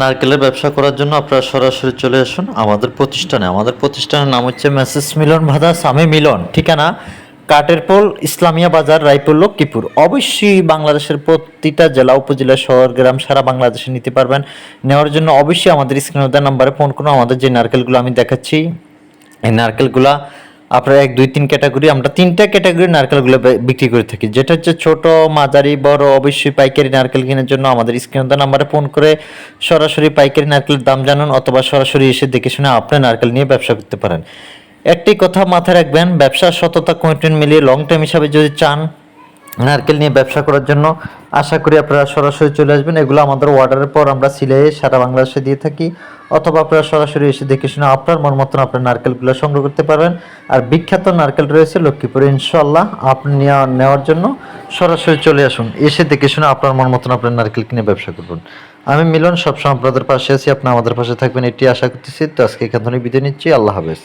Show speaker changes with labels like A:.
A: নারকেলের ব্যবসা করার জন্য আপনারা সরাসরি চলে আসুন আমাদের প্রতিষ্ঠানে। আমাদের প্রতিষ্ঠানের নাম হচ্ছে মেসেস মিলন ভাদা সামে মিলন, ঠিকানা কাটেরপোল ইসলামিয়া বাজার, রায়পুর, লক্ষ্মীপুর। অবশ্যই বাংলাদেশের প্রতিটা জেলা, উপজেলা, শহর, গ্রাম সারা বাংলাদেশে নিতে পারবেন। নেওয়ার জন্য অবশ্যই আমাদের স্ক্রিনে নাম্বারে ফোন করুন। আমাদের যে নারকেলগুলো আমি দেখাচ্ছি, এই নারকেলগুলা আপনার এক, দুই, তিন ক্যাটাগরি আমরা তিনটা ক্যাটাগরি নারকেলগুলো বিক্রি করে থাকি। যেটা হচ্ছে ছোট, মাঝারি, বড়, অবশ্যই পাইকারি নারকেল কেনার জন্য আমাদের স্ক্রিনে নাম্বারে ফোন করে সরাসরি পাইকারি নারকেলের দাম জানুন অথবা সরাসরি এসে দেখে শুনে আপনি নারকেল নিয়ে ব্যবসা করতে পারেন। একটি কথা মাথায় রাখবেন, ব্যবসার সততা কমিটমেন্ট মিলিয়ে লং টাইম হিসাবে যদি চান নারকেল নিয়ে ব্যবসা করার জন্য, আশা করি আপনারা সরাসরি চলে আসবেন। এগুলো আমাদের অর্ডারের পর আমরা সিলাই সারা বাংলাদেশে দিয়ে থাকি। অথবা আপনারা সরাসরি এসে দেখে শুনে আপনার মন মতন আপনার নারকেলগুলো সংগ্রহ করতে পারবেন। আর বিখ্যাত নারকেল রয়েছে লক্ষ্মীপুর ইনশাল্লাহ আপনি নেওয়ার জন্য সরাসরি চলে আসুন। এসে দেখে শুনে আপনার মন মতন আপনার নারকেল কিনে ব্যবসা করবেন। আমি মিলন, সবসময় আপনাদের পাশে আছি, আপনি আমাদের পাশে থাকবেন, এটি আশা করতেছি। তো আজকে এখান থেকে বিদায় নিচ্ছি, আল্লাহ হাফেজ।